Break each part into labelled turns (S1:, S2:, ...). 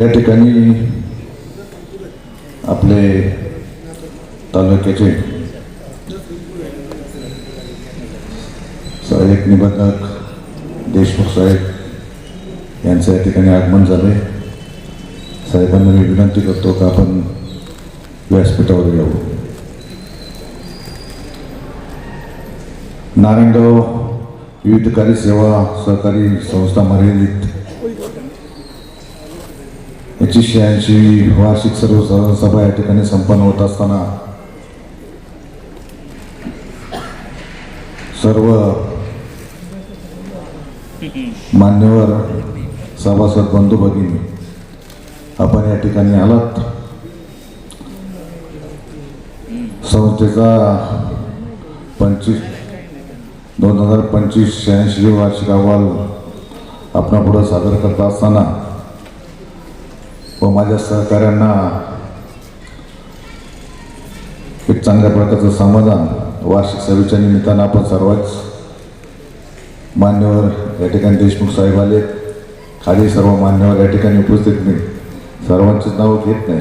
S1: या ठिकाणी आपले तालुक्याचे सहाय्यक निबंधक देशमुख साहेब यांचं या ठिकाणी आगमन झाले साहेबांना मी विनंती करतो का आपण व्यासपीठावर येऊ. नारायणगाव विविधकारी सेवा सहकारी संस्था मर्यादित याची शहाऐंशी वार्षिक सर्व सभा या ठिकाणी संपन्न होत असताना सर्व मान्यवर सभासद बंधू भगिनी आपण या ठिकाणी आलात. संस्थेचा पंचवीस दोन हजार पंचवीस शहाऐंशी वार्षिक अहवाल आपणापुढं सादर करत असताना माझ्या सहकाऱ्यांना एक चांगल्या प्रकारचं समाधान वार्षिक सभेच्या निमित्तानं आपण सर्वच मान्यवर या ठिकाणी देशमुख साहेब आले. खाली सर्व मान्यवर या ठिकाणी उपस्थित नाही सर्वांचीच नावं घेत नाही.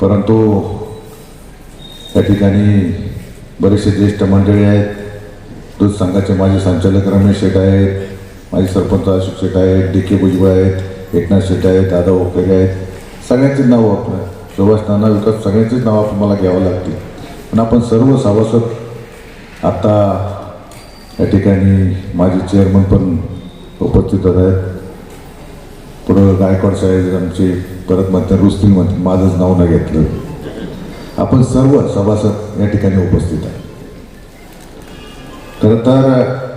S1: परंतु या ठिकाणी बरेचसे ज्येष्ठ मंडळी आहेत. दूध संघाचे माझे संचालक रमेश शेठ आहेत. माझे सरपंच अशोक शेठ आहेत. डी के भुजबळ आहेत. एकनाथ शेट आहेत दादा ओकेरे आहेत. सगळ्यांचीच नावं आपण सुभाष नाना विकास सगळ्यांचीच नावं आपण मला घ्यावं लागतील. पण आपण सर्व सभासद आत्ता या ठिकाणी माझे चेअरमन पण उपस्थित आहेत. पुढं गायकवाड साहेब आमचे परत म्हणतात रुस्तील म्हणते माझंच नाव न घेतलं. आपण सर्व सभासद या ठिकाणी उपस्थित आहे खरं तर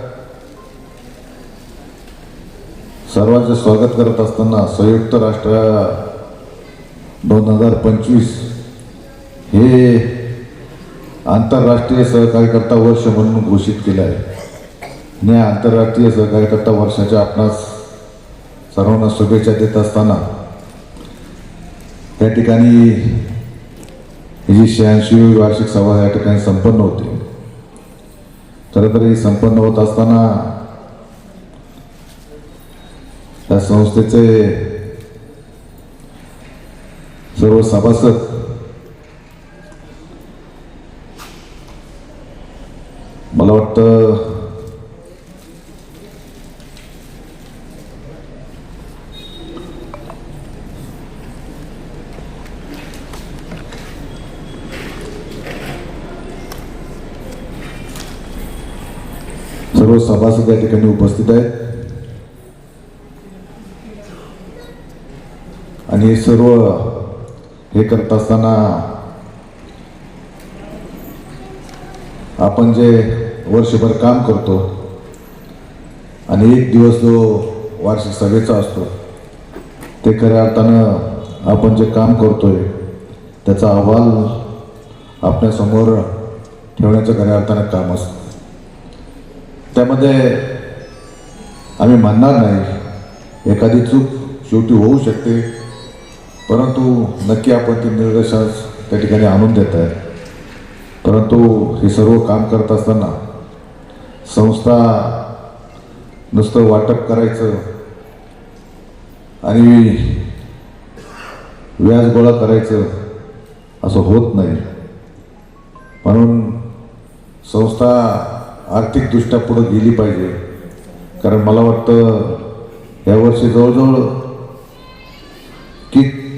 S1: सर्वांचे स्वागत करत असताना संयुक्त राष्ट्र दोन हजार पंचवीस हे आंतरराष्ट्रीय सहकार्यकर्ता वर्ष म्हणून घोषित केलं आहे. आणि या आंतरराष्ट्रीय सहकार्यकर्ता वर्षाच्या आपणास सर्वांना शुभेच्छा देत असताना त्या ठिकाणी ही जी शहाऐंशी वार्षिक सभा या ठिकाणी संपन्न होते. खरं तर ही संपन्न होत असताना या संस्थेचे सर्व सभासद मला वाटतं सर्व सभासद या ठिकाणी उपस्थित आहेत आणि हे सर्व हे करत असताना आपण जे वर्षभर काम करतो आणि एक दिवस जो वार्षिक सभेचा असतो ते खऱ्या अर्थानं आपण जे काम करतोय त्याचा अहवाल आपल्यासमोर ठेवण्याचं खऱ्या अर्थानं काम असतं. त्यामध्ये आम्ही म्हणणार नाही एखादी चूक शेवटी होऊ शकते परंतु नक्की आपण ते निर्देशास त्या ठिकाणी आणून देत आहे. परंतु हे सर्व काम करत असताना संस्था नुसतं वाटप करायचं आणि व्याज गोळा करायचं असं होत नाही. म्हणून संस्था आर्थिकदृष्ट्या पुढं गेली पाहिजे. कारण मला वाटतं यावर्षी जवळजवळ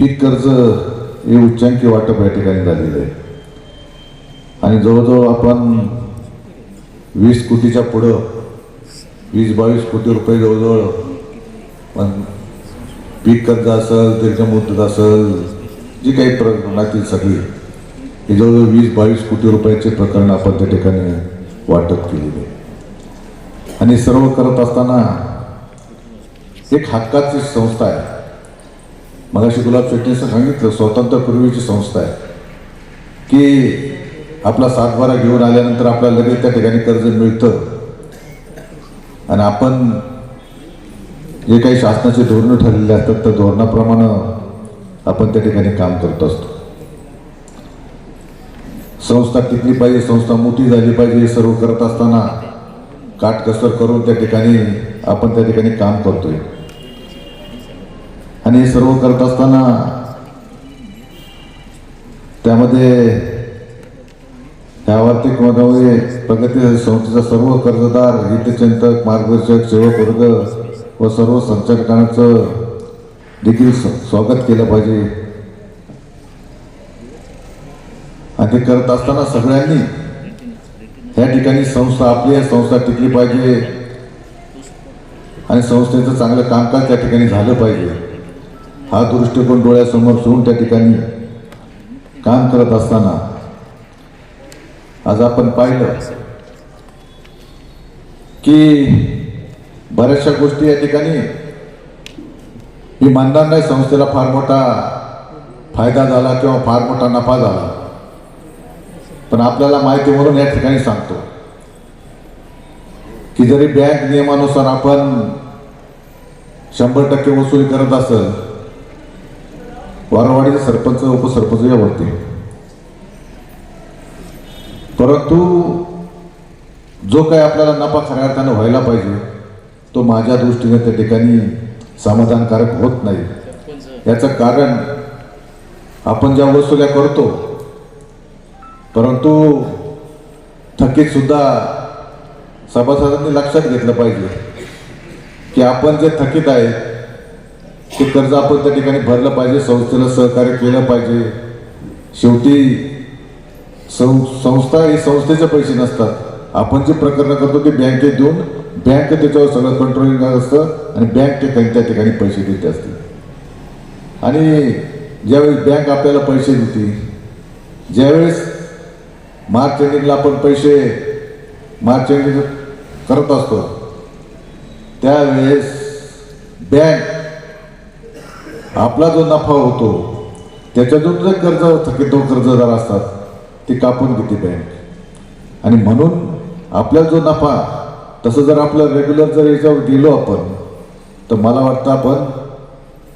S1: पीक कर्ज हे उच्चांकी वाटप या ठिकाणी झालेलं आहे. आणि जवळजवळ आपण वीस कोटीच्या पुढं वीस बावीस कोटी रुपये जवळजवळ पण पीक कर्ज असेल दीर्घ मुदत असेल जी काही प्रकरणातील सगळी हे जवळजवळ वीस बावीस कोटी रुपयाचे प्रकरण आपण त्या ठिकाणी वाटप केलेले आणि सर्व करत असताना एक हक्काची संस्था आहे. मगाशी गुलाब शेट्टीचं सांगितलं स्वातंत्र्यपूर्वीची संस्था आहे. की आपला सातबारा घेऊन आल्यानंतर आपल्याला लगेच त्या ठिकाणी कर्ज मिळतं. आणि आपण जे काही शासनाचे धोरणं ठरलेले असतात त्या धोरणाप्रमाणे आपण त्या ठिकाणी काम करत असतो. संस्था टिकली पाहिजे संस्था मोठी झाली पाहिजे हे सर्व करत असताना काटकसर करून त्या ठिकाणी आपण त्या ठिकाणी काम करतोय. आणि हे सर्व करत असताना त्यामध्ये ह्या आर्थिक प्रगती संस्थेचा सर्व कर्जदार हितचिंतक मार्गदर्शक सेवक वर्ग व सर्व संचालकांचं देखील स्वागत केलं पाहिजे. आणि ते करत असताना सगळ्यांनी या ठिकाणी संस्था आपली आहे, संस्था टिकली पाहिजे. आणि संस्थेचं चांगलं कामकाज त्या ठिकाणी झालं पाहिजे. हा दृष्टिकोन डोळ्यासमोर ठेवून त्या ठिकाणी काम करत असताना आज आपण पाहिलं की बऱ्याचशा गोष्टी या ठिकाणी मी मानणार नाही संस्थेला फार मोठा फायदा झाला किंवा फार मोठा नफा झाला. पण आपल्याला माहिती म्हणून या ठिकाणी सांगतो की जरी बँक नियमानुसार आपण शंभर टक्के वसुली करत असेल वारवाडीचे सरपंच उपसरपंच या यावरती. परंतु जो काय आपल्याला नफा खऱ्या अर्थानं व्हायला पाहिजे तो माझ्या दृष्टीने त्या ठिकाणी समाधानकारक होत नाही. याचं कारण आपण ज्या वसुल्या करतो परंतु थकीत सुद्धा सभासदांनी लक्षात घेतलं पाहिजे की आपण जे थकीत आहे ते कर्ज आपण त्या ठिकाणी भरलं पाहिजे संस्थेला सहकार्य केलं पाहिजे. शेवटी सं संस्था ही संस्थेचे पैसे नसतात. आपण जे प्रकरण करतो ते बँकेत देऊन बँक त्याच्यावर सगळं कंट्रोलिंग असतं आणि बँक ते त्या ठिकाणी पैसे देते असते. आणि ज्यावेळेस बँक आपल्याला पैसे देते ज्यावेळेस मार्च एंडिंगला आपण पैसे मार्च एंडिंग करत असतो त्यावेळेस बँक आपला जो नफा होतो त्याच्यातून जे कर्ज थकीत कर्जदार असतात ते कापून घेते बँक आणि म्हणून आपला जो नफा तसं जर आपलं रेग्युलर जर याच्यावर गेलो आपण तर मला वाटतं आपण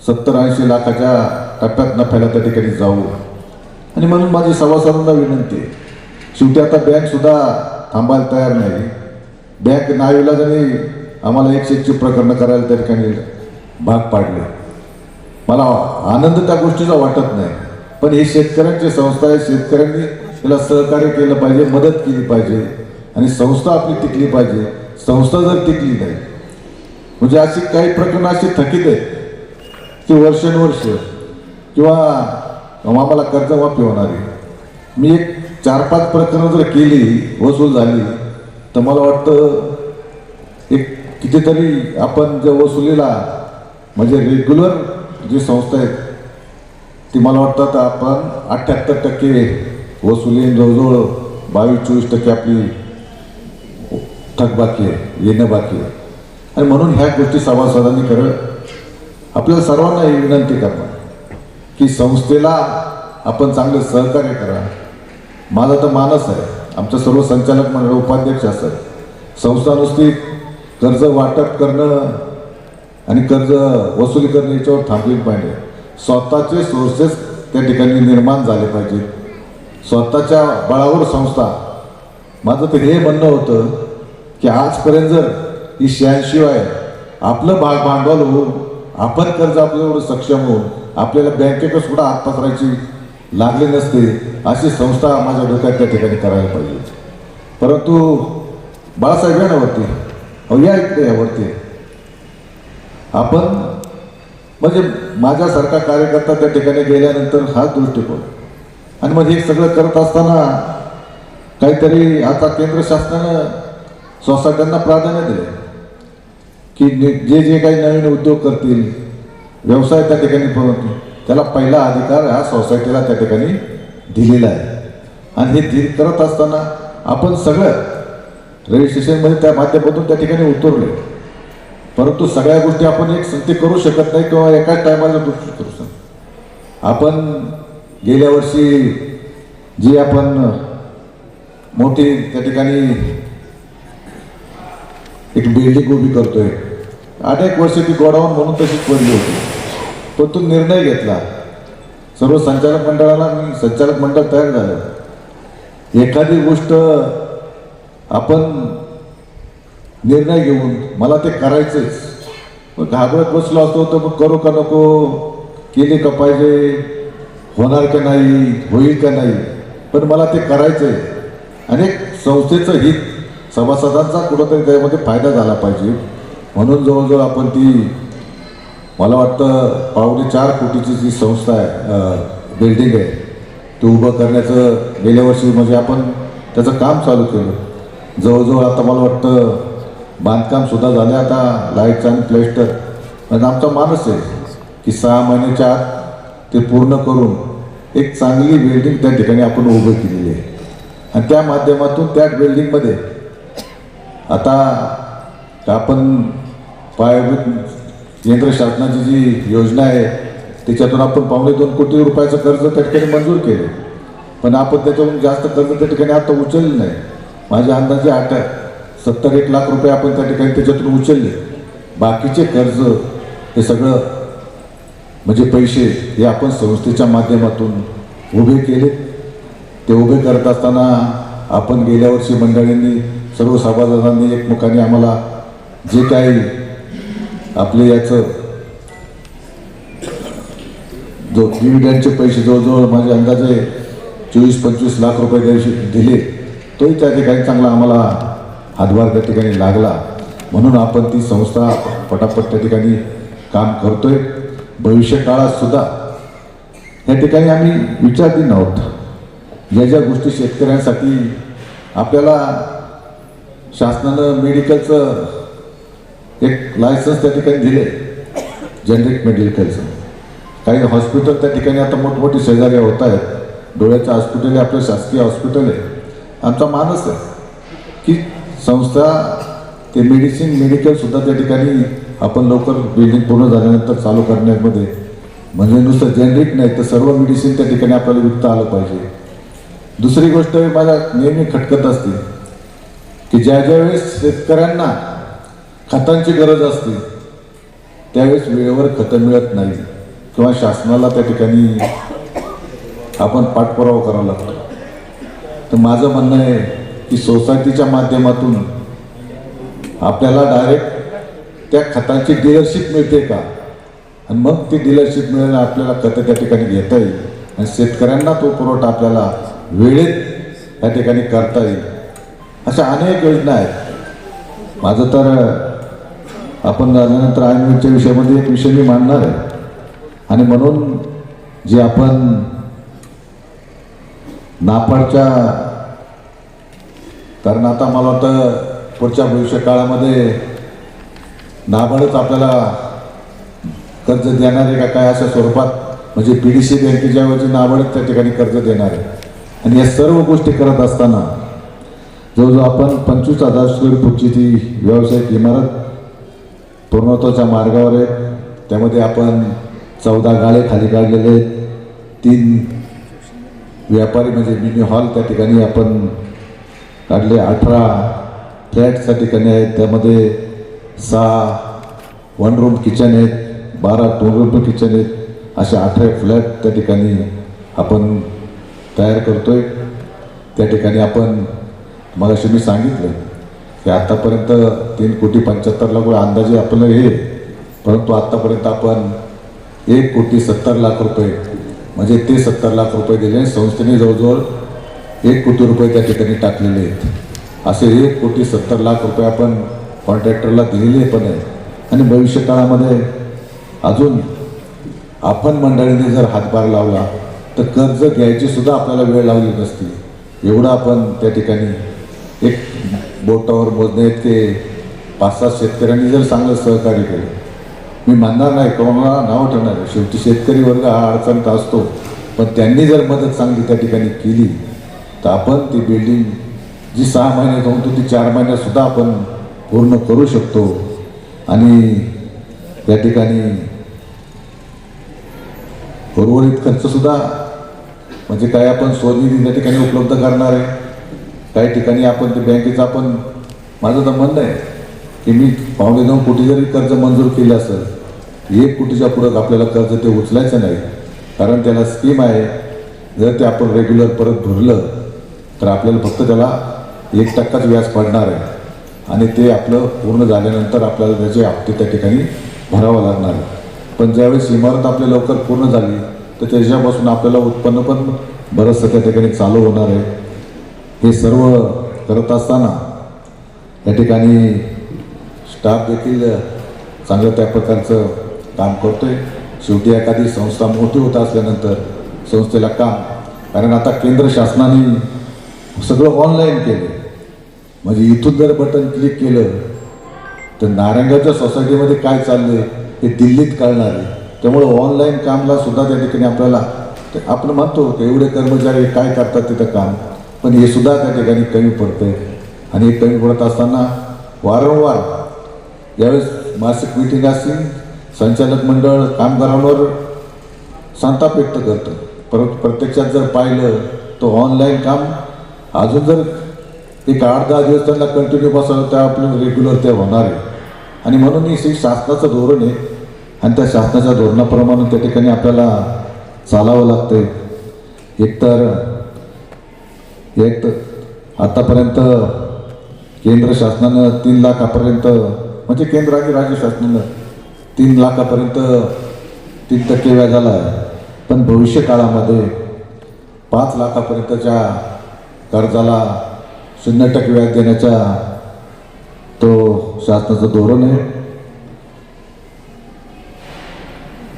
S1: सत्तर ऐंशी लाखाच्या टप्प्यात नफ्याला त्या ठिकाणी जाऊ. आणि म्हणून माझी सभासदांना विनंती आहे शेवटी आता बँकसुद्धा थांबायला तयार नाही. बँक नाविलाजाने आम्हाला एकशे एकशे प्रकरणं करायला त्या ठिकाणी भाग पाडले. मला आनंद त्या गोष्टीचा वाटत नाही. पण हे शेतकऱ्यांची संस्था आहे शेतकऱ्यांनी त्याला सहकार्य केलं पाहिजे मदत केली पाहिजे. आणि संस्था आपली टिकली पाहिजे. संस्था जर टिकली नाही म्हणजे अशी काही प्रकरणं अशी थकीत आहेत की वर्षानुवर्ष किंवा आम्हाला कर्जमाफी होणार आहे. मी एक चार पाच प्रकरणं जर केली वसूल झाली तर मला वाटतं एक कितीतरी आपण ज्या वसुलीला म्हणजे रेग्युलर जी संस्था आहेत ती मला वाटतं आपण अठ्ठ्याहत्तर टक्के वसुली जवळजवळ बावीस चोवीस टक्के आपली थकबाकी आहे येणं बाकी आहे. आणि म्हणून ह्या गोष्टी सभासदांनी खरं आपल्याला सर्वांना ही विनंती करणार की संस्थेला आपण चांगलं सहकार्य करा. माझा तर मानस आहे आमचं सर्व संचालक मंडळ उपाध्यक्ष असतात. संस्था नुसती कर्ज वाटप करणं आणि कर्ज वसुली करणे याच्यावर थांबली पाहिजे. स्वतःचे सोर्सेस त्या ठिकाणी निर्माण झाले पाहिजेत. स्वतःच्या बळावर संस्था. माझं तर हे म्हणणं होतं की आजपर्यंत जर ही शहाशिवाय आपलं भाग भांडवल होऊन आपण कर्ज आपल्यावर सक्षम होऊन आपल्याला बँकेकडे सुद्धा हात पसरायची लागली नसते अशी संस्था माझ्या डोक्यात त्या ठिकाणी करायला पाहिजे. परंतु बाळासाहेब यावरती अहो या इकडे यावरती आपण म्हणजे माझ्यासारखा कार्यकर्ता त्या ठिकाणी गेल्यानंतर हाच दृष्टिकोन. आणि मग हे सगळं करत असताना काहीतरी आता केंद्र शासनानं सोसायट्यांना प्राधान्य दिलं की जे जे काही नवीन उद्योग करतील व्यवसाय त्या ठिकाणी परंतु त्याला पहिला अधिकार हा सोसायटीला त्या ठिकाणी दिलेला आहे. आणि हे दि करत असताना आपण सगळं रजिस्ट्रेशनमध्ये त्या माध्यमातून त्या ठिकाणी उतरले परंतु सगळ्या गोष्टी आपण एक संधी करू शकत नाही किंवा एकाच टायमाला गोष्टी करू शकतो आपण गेल्या वर्षी जी आपण मोठी त्या ठिकाणी एक बिल्डिंग उभी करतोय. अनेक वर्ष ती गोडाऊन म्हणून तशीच पडली होती. पण तो निर्णय घेतला. सर्व संचालक मंडळाला मी संचालक मंडळ तयार झालं. एखादी गोष्ट आपण निर्णय घेऊन मला ते करायचंच मग घाबरत बसलो असतो तर मग करू का नको? केले का पाहिजे? होणार का नाही? होईल का नाही? पण मला ते करायचं आहे आणि संस्थेचं हित सभासदांचा कुठंतरी त्यामध्ये फायदा झाला पाहिजे. म्हणून जवळजवळ आपण ती मला वाटतं पावणे चार कोटीची जी संस्था आहे बिल्डिंग आहे ते उभं करण्याचं गेल्या वर्षी म्हणजे आपण त्याचं काम चालू केलं. जवळजवळ आता मला वाटतं बांधकामसुद्धा झालं आता लाईटचं आणि प्लेस्टर पण आमचा मानस आहे की सहा महिन्याच्या आत ते पूर्ण करून एक चांगली बिल्डिंग त्या ठिकाणी आपण उभं केलेली आहे. आणि त्या माध्यमातून त्या बिल्डिंगमध्ये आता आपण पायाभूत केंद्र शासनाची जी योजना आहे त्याच्यातून आपण पावणे दोन कोटी रुपयाचं कर्ज त्या ठिकाणी मंजूर केले पण आपण त्याच्यातून जास्त कर्ज त्या ठिकाणी आता उचललं नाही. माझ्या अंदाजे आठ सत्तर एक लाख रुपये आपण त्या ठिकाणी त्याच्यातून उचलले. बाकीचे कर्ज हे सगळं म्हणजे पैसे हे आपण संस्थेच्या माध्यमातून उभे केले. ते उभे करत असताना आपण गेल्या वर्षी मंडळींनी सर्व सभासदांनी एकमुखाने आम्हाला जे काही आपले याचं जो डिव्हिडंडचे पैसे जवळजवळ माझे अंदाजे चोवीस पंचवीस लाख रुपये दिले तोही त्या ठिकाणी चांगला आम्हाला हातभार त्या ठिकाणी लागला. म्हणून आपण ती संस्था पटापट त्या ठिकाणी काम करतोय. भविष्य काळात सुद्धा. या ठिकाणी आम्ही विचारली आहोत ज्या ज्या गोष्टी शेतकऱ्यांसाठी आपल्याला शासनानं मेडिकलचं एक लायसन्स त्या ठिकाणी दिले जनरिक मेडिकलचं काही हॉस्पिटल त्या ठिकाणी आता मोठमोठी शेजाऱ्या होत आहेत डोळ्याचं हॉस्पिटल आहे आपलं शासकीय हॉस्पिटल आहे. आमचा मानस आहे. की संस्था ते मेडिसिन मेडिकलसुद्धा त्या ठिकाणी आपण लवकर बिल्डिंग पूर्ण झाल्यानंतर चालू करण्यामध्ये. म्हणजे नुसतं जेनरिक नाही तर सर्व मेडिसिन त्या ठिकाणी आपल्याला विकता आलं पाहिजे. दुसरी गोष्ट माझ्या नेहमी खटकत असते की ज्या ज्यावेळेस शेतकऱ्यांना खतांची गरज असते त्यावेळेस वेळेवर खतं मिळत नाही किंवा शासनाला त्या ठिकाणी आपण पाठपुरावा करावा लागतो. तर माझं म्हणणं आहे की सोसायटीच्या माध्यमातून. आपल्याला डायरेक्ट त्या खतांची डीलरशिप मिळते का? आणि मग ती डीलरशिप मिळायला आपल्याला खतं त्या ठिकाणी घेता येईल. आणि शेतकऱ्यांना तो पुरवठा आपल्याला वेळेत त्या ठिकाणी करता येईल. अशा अनेक योजना आहेत. माझं तर आपण झाल्यानंतर आयनच्या विषयामध्ये एक विषय मी मांडणार आहे. आणि म्हणून जे आपण नापाडच्या कारण आता मला वाटतं पुढच्या भविष्य काळामध्ये नाबार्डच आपल्याला कर्ज देणार आहे का काय अशा स्वरूपात म्हणजे पी डी सी बँकेच्या ऐवजी नाबार्डच त्या ठिकाणी कर्ज देणार आहे. आणि या सर्व गोष्टी करत असताना जवळजवळ आपण पंचवीस हजार स्क्वेअर फूटची ती व्यावसायिक इमारत पूर्णत्वाच्या मार्गावर आहे. त्यामध्ये आपण चौदा गाळे खाली काढलेले तीन व्यापारी म्हणजे मिनी हॉल त्या ठिकाणी आपण काढले अठरा फ्लॅटच्या ठिकाणी आहेत. त्यामध्ये सहा वन रूम किचन आहेत बारा दोन रूम किचन आहेत. असे अठरा फ्लॅट त्या ठिकाणी आपण तयार करतो आहे त्या ठिकाणी आपण मग मी सांगितलं की आत्तापर्यंत तीन कोटी पंच्याहत्तर लाख रुपये अंदाजे आपलं हे परंतु आत्तापर्यंत आपण एक कोटी सत्तर लाख रुपये म्हणजे ते सत्तर लाख रुपये दिले संस्थेने जवळजवळ एक कोटी रुपये त्या ठिकाणी टाकलेले आहेत. असे एक कोटी सत्तर लाख रुपये आपण कॉन्ट्रॅक्टरला दिलेले पण आहे. आणि भविष्य काळामध्ये अजून आपण मंडळीने जर हातभार लावला तर कर्ज घ्यायची सुद्धा आपल्याला वेळ लावली नसती. एवढं आपण त्या ठिकाणी एक बोटावर मोजणे ते पाच सात शेतकऱ्यांनी जर चांगलं सहकार्य केलं. मी मानणार नाही कोणाला नाव ठेवणार शेवटी शेतकरी वर्ग हा अडचणता असतो. पण त्यांनी जर मदत चांगली त्या ठिकाणी केली तर आपण ती बिल्डिंग जी सहा महिन्यात तो ती चार महिन्यातसुद्धा आपण पूर्ण करू शकतो. आणि त्या ठिकाणी उर्वरित खर्चसुद्धा म्हणजे काय आपण स्वनिधी त्या ठिकाणी उपलब्ध करणार आहे. काही ठिकाणी आपण ते बँकेचं आपण माझं तर म्हणणं आहे की मी पावणे दोन कोटी जरी कर्ज मंजूर केलं असेल एक कोटीच्या पुढं आपल्याला कर्ज ते उचलायचं नाही. कारण त्याला स्कीम आहे जर ते आपण रेग्युलर परत भरलं तर आपल्याला फक्त त्याला एक टक्काच व्याज पडणार आहे. आणि ते आपलं पूर्ण झाल्यानंतर आपल्याला त्याचे हप्ते त्या ठिकाणी भरावं लागणार आहे. पण ज्यावेळेस इमारत आपली लवकर पूर्ण झाली तर त्याच्यापासून आपल्याला उत्पन्न पण बरंचसं त्या ठिकाणी चालू होणार आहे. हे सर्व करत असताना या ठिकाणी स्टाफ देखील चांगल्या त्या प्रकारचं काम करतो आहे शेवटी एखादी संस्था मोठी होत असल्यानंतर संस्थेला काम. कारण आता केंद्र शासनाने सगळं ऑनलाईन केलं. म्हणजे इथून जर बटन क्लिक केलं तर नारायणगावच्या सोसायटीमध्ये काय चाललंय हे दिल्लीत कळणार आहे. त्यामुळं ऑनलाईन कामला सुद्धा त्या ठिकाणी आपल्याला आपण म्हणतो की एवढे कर्मचारी काय करतात तिथं काम पण हे सुद्धा त्या ठिकाणी कमी पडतंय. आणि हे कमी पडत असताना वारंवार यावेळेस मासिक मिटिंग असतील संचालक मंडळ कामगारांवर संताप व्यक्त करतं. परंतु प्रत्यक्षात जर पाहिलं तर ऑनलाईन काम अजून जर एक आठ दहा दिवस त्यांना कंटिन्यू बसावं त्या आपल्याला रेग्युलर ते होणार आहे. आणि म्हणून हे श्री शासनाचं धोरण आहे. आणि त्या शासनाच्या धोरणाप्रमाणे त्या ठिकाणी आपल्याला चालावं लागतंय. एकतर एक तर आतापर्यंत केंद्र शासनानं तीन लाखापर्यंत म्हणजे केंद्र आणि राज्य शासनानं तीन लाखापर्यंत तीन टक्के व्याजाला आहे पण भविष्य काळामध्ये पाच लाखापर्यंतच्या कर्जाला शून्य टक्के व्याज देण्याचा तो शासनाचं धोरण आहे.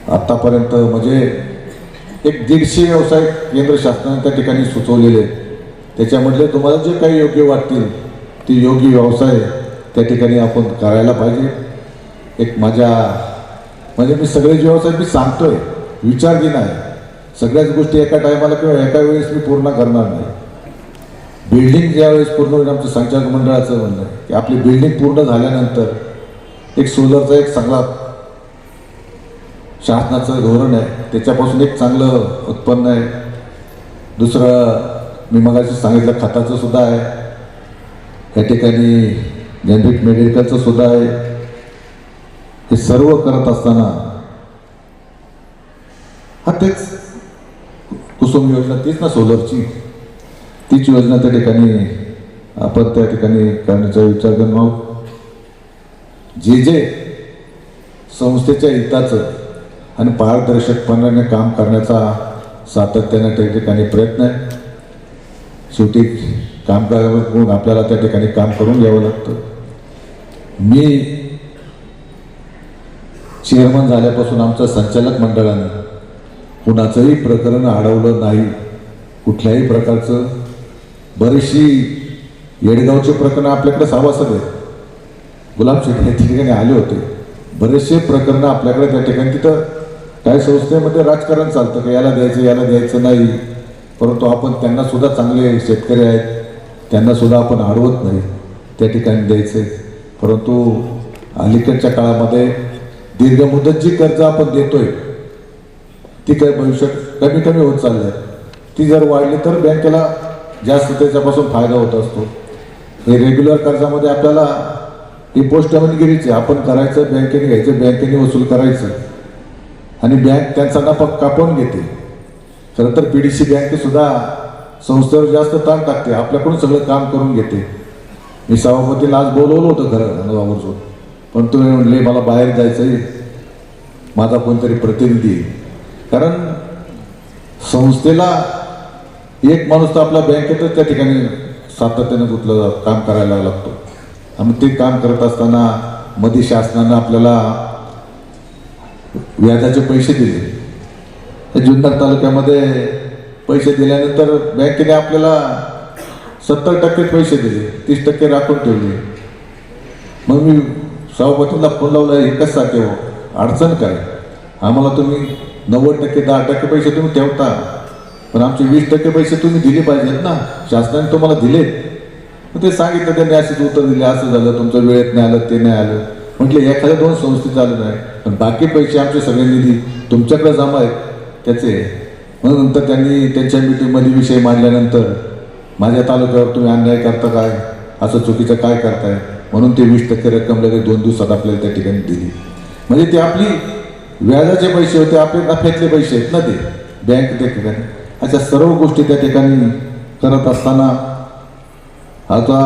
S1: आत्तापर्यंत म्हणजे एक दीडशे व्यवसाय केंद्र शासनाने त्या ठिकाणी सुचवलेले त्याच्यामधले तुम्हाला जे काही योग्य वाटतील ते योग्य व्यवसाय त्या ठिकाणी आपण करायला पाहिजे. एक माझ्या म्हणजे मी सगळे जे व्यवसाय मी सांगतोय विचार की नाही सगळ्याच गोष्टी एका टायमाला किंवा एका वेळेस मी पूर्ण करणार नाही. बिल्डिंग ज्यावेळेस पूर्ण होईल आमचं संचालक मंडळाचं म्हणणं की आपली बिल्डिंग पूर्ण झाल्यानंतर एक सोलरचा एक चांगला शासनाचं धोरण आहे. त्याच्यापासून एक चांगलं उत्पन्न आहे. दुसरं मी मगाशी सांगितलं खताचं सुद्धा आहे. या ठिकाणी जनरिक मेडिकलचं सुद्धा आहे. हे सर्व करत असताना हा तेच कुसुम योजना तीच ना सोलरची तीच योजना त्या ठिकाणी आपण त्या ठिकाणी करण्याचा विचार करून आहोत जे जे संस्थेच्या हिताचं आणि पारदर्शकपणाने काम करण्याचा सातत्याने त्या ठिकाणी प्रयत्न आहे. शेवटी काम करून आपल्याला त्या ठिकाणी काम करून घ्यावं लागतं. मी चेअरमन झाल्यापासून आमच्या संचालक मंडळाने कुणाचंही प्रकरण अडवलं नाही. कुठल्याही प्रकारचं बरीचशी येडगावचे प्रकरणं आपल्याकडे सगळे आहेत. गुलाबशेठ या ठिकाणी आले होते. बरेचसे प्रकरणं आपल्याकडे त्या ठिकाणी तिथं काय संस्थेमध्ये राजकारण चालतं का? याला द्यायचं याला द्यायचं नाही. परंतु आपण त्यांना सुद्धा चांगले शेतकरी आहेत. त्यांना सुद्धा आपण अडवत नाही. त्या ठिकाणी द्यायचे परंतु अलीकडच्या काळामध्ये दीर्घ मुदत जी कर्ज आपण देतोय ती काय भविष्यात कमी कमी होत चालली आहे. ती जर वाढली तर बँकेला जास्त त्याच्यापासून फायदा होत असतो. हे रेग्युलर कर्जामध्ये आपल्याला ही पोस्ट अमलगिरीची आपण करायचं बँकेने घ्यायचं बँकेने वसूल करायचं. आणि बँक त्यांचा नफा कापून घेते. खरं तर पी डी सी बँकेसुद्धा संस्थेवर जास्त ताण टाकते आपल्याकडून सगळं काम करून घेते. मी सभापतीला आज बोलवलं होतं खरं अनुभवावरसून पण तुम्ही म्हणले मला बाहेर जायचं आहे माझा कोणतरी प्रतिनिधी कारण संस्थेला एक माणूस तर आपल्या बँकेतच त्या ठिकाणी सातत्याने गुंतलं काम करायला लागतो. आणि ते काम करत असताना मध्ये शासनानं आपल्याला व्याजाचे पैसे दिले. जुन्नर तालुक्यामध्ये पैसे दिल्यानंतर बँकेने आपल्याला सत्तर टक्के पैसे दिले तीस टक्के राखून ठेवले. मग मी सभापतींना फोन लावला हे कशासाठी हो? अडचण काय? आम्हाला तुम्ही नव्वद टक्के दहा टक्के पैसे तुम्ही ठेवता. पण आमचे वीस टक्के पैसे तुम्ही दिले पाहिजेत ना. शासनाने तुम्हाला दिलेत. मग ते सांगितलं त्यांनी असेच उत्तर दिले असं झालं तुमचं वेळेत नाही आलं ते नाही आलं. म्हटलं एखाद्या दोन संस्थेत आलं नाही पण बाकी पैसे आमचे सगळे निधी तुमच्याकडे जमा आहेत त्याचे मग नंतर त्यांनी त्यांच्या मिटिंगमध्ये विषय मांडल्यानंतर माझ्या तालुक्यावर तुम्ही अन्याय करता काय? असं चुकीचं काय करताय? म्हणून ते वीस टक्के रक्कम लगेच दोन दिवसात आपल्याला त्या ठिकाणी दिली. म्हणजे ते आपली व्याजाचे पैसे होते आपले नफ्यातले पैसे आहेत ना ते. बँक त्या ठिकाणी. अशा सर्व गोष्टी त्या ठिकाणी करत असताना आता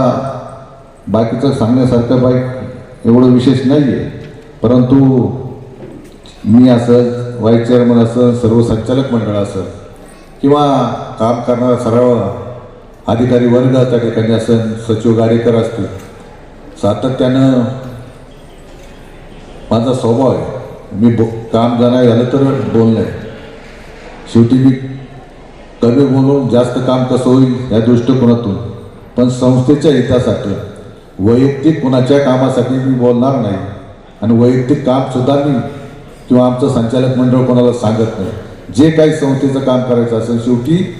S1: बाकीचं सांगण्यासारखं बाईक एवढं विशेष नाही आहे परंतु मी असं व्हाईस चेअरमन असं सर्व संचालक मंडळ असं किंवा काम करणारा सर्व अधिकारी वर्ग त्या ठिकाणी असं सचिव गाडेकर असतील सातत्यानं माझा स्वभाव आहे. मी बो काम जाणार झालं तर बोलणं आहे. शेवटी मी कमी बोलून जास्त काम कसं होईल या दृष्टिकोनातून? पण संस्थेच्या हितासाठी. वैयक्तिक कुणाच्या कामासाठी मी बोलणार नाही. आणि वैयक्तिक कामसुद्धा मी किंवा आमचं संचालक मंडळ कोणाला सांगत नाही. जे काही संस्थेचं काम करायचं असेल शेवटी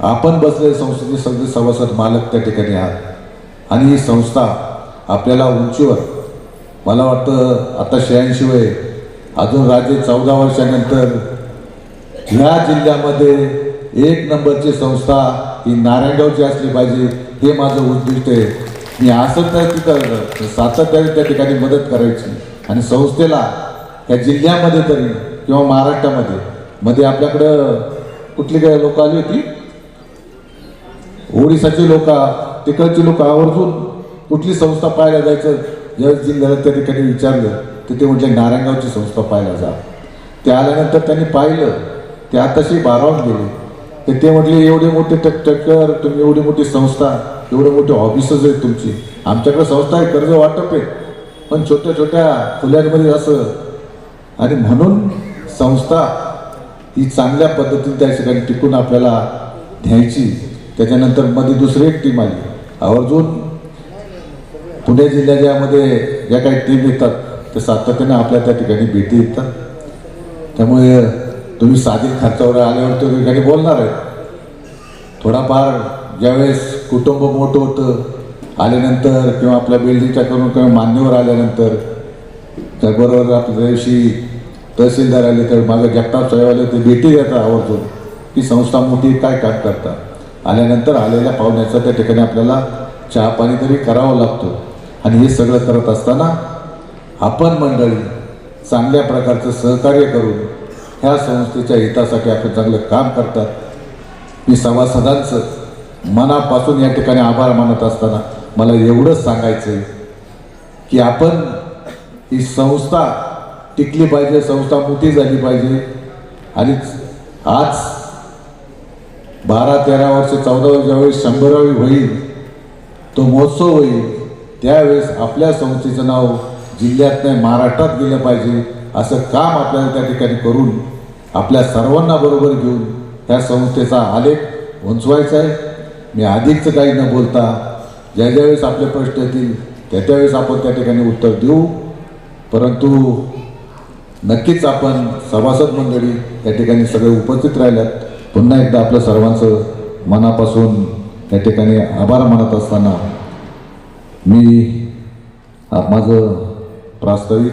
S1: आपण बसलेले संस्थेचे सगळे सभासद मालक त्या ठिकाणी आहात. आणि ही संस्था आपल्याला उंचीवर मला वाटतं आता शहाऐंशी वय अजून राज्य चौदा वर्षानंतर ह्या जिल्ह्यामध्ये एक नंबरची संस्था ही नारायणगावची असली पाहिजे हे माझं उद्दिष्ट आहे. मी असं तर तिथं सातत्याने त्या ठिकाणी मदत करायची. आणि संस्थेला या जिल्ह्यामध्ये तरी किंवा महाराष्ट्रामध्ये मध्ये आपल्याकडं कुठली काय लोक आली होती? ओडिसाची लोक तिकडची लोक आवर्जून कुठली संस्था पाहायला जायचं? ज्यावेळेस जिल्ह्याला त्या ठिकाणी विचारलं तर ते म्हणजे नारायणगावची संस्था पाहायला जा. ते आल्यानंतर त्यांनी पाहिलं ते आताशी बारावून गेले. तर ते म्हटले एवढे मोठे टक्कर तुम्ही एवढी मोठी संस्था एवढे मोठे ऑफिसच आहेत तुमची. आमच्याकडे संस्था आहे कर्ज वाटप आहे. पण छोट्या छोट्या खुल्यांमध्ये असं आणि म्हणून संस्था ही चांगल्या पद्धतीने त्या ठिकाणी टिकून आपल्याला न्यायची. त्याच्यानंतरमध्ये दुसरी एक टीम आली. आवर्जून पुणे जिल्ह्याच्यामध्ये ज्या काही टीम येतात ते सातत्याने आपल्या त्या ठिकाणी भेटी येतात त्यामुळे तुम्ही साधी खर्चावर आल्यावर तुम्ही काही बोलणार आहे. थोडाफार ज्यावेळेस कुटुंब मोठं होतं आल्यानंतर किंवा आपल्या बिल्डिंगच्या करून किंवा मान्यवर आल्यानंतर त्याबरोबर आपल्या दिवशी तहसीलदार आले तर माझं जगताप साहेब आले ते भेटी देतात आवर्जून. की संस्था मोठी काय काम करतात? आल्यानंतर आलेल्या पाहुण्याचा त्या ठिकाणी आपल्याला चहा पाणी तरी करावं लागतो. आणि हे सगळं करत असताना आपण मंडळी चांगल्या प्रकारचं सहकार्य करून ह्या संस्थेच्या हितासाठी आपण चांगलं काम करतात. मी सभासदांचं मनापासून या ठिकाणी आभार मानत असताना मला एवढंच सांगायचं आहे की आपण ही संस्था टिकली पाहिजे संस्था मोठी झाली पाहिजे. आणि आज बारा तेरा वर्ष चौदा ज्यावेळेस शंभरावी होईल तो महोत्सव होईल त्यावेळेस आपल्या संस्थेचं नाव जिल्ह्यात नाही महाराष्ट्रात गेलं पाहिजे. असं काम आपल्याला त्या ठिकाणी करून आपल्या सर्वांना बरोबर घेऊन त्या संस्थेचा आलेख उंचवायचा आहे. मी अधिकचं काही न बोलता ज्या ज्यावेळेस आपले प्रश्न येतील त्या त्यावेळेस आपण त्या ठिकाणी उत्तर देऊ. परंतु नक्कीच आपण सभासद मंडळी त्या ठिकाणी सगळे उपस्थित राहिल्यात. पुन्हा एकदा आपलं सर्वांचं मनापासून त्या ठिकाणी आभार मानत असताना मी माझं प्रास्ताविक